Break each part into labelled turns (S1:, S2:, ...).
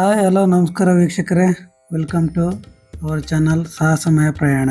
S1: Hello ನಮಸ್ಕಾರ ವೀಕ್ಷಕರೇ. Welcome to our channel ಸಾಹಸಮಯ ಪ್ರಯಾಣ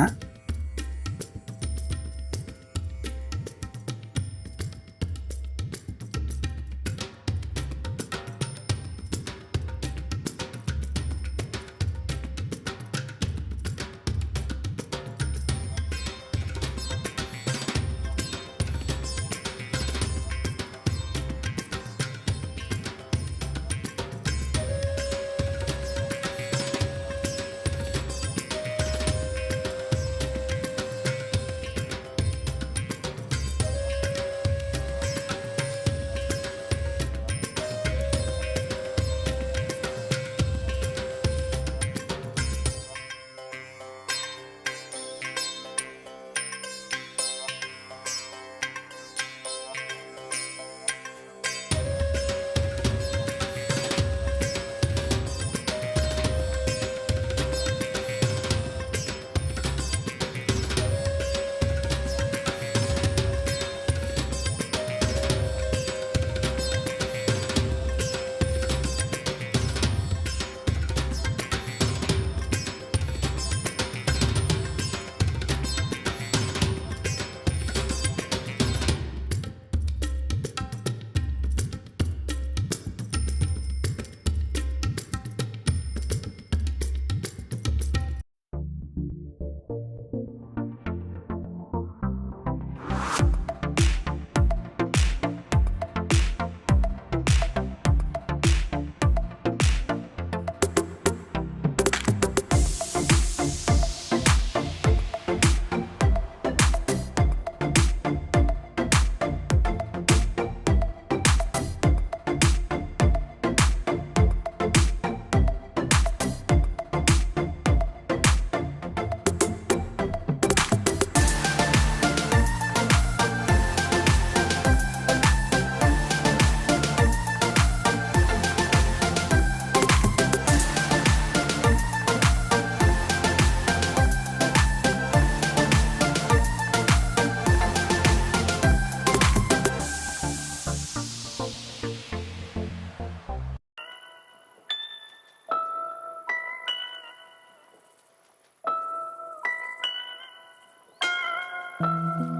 S1: Música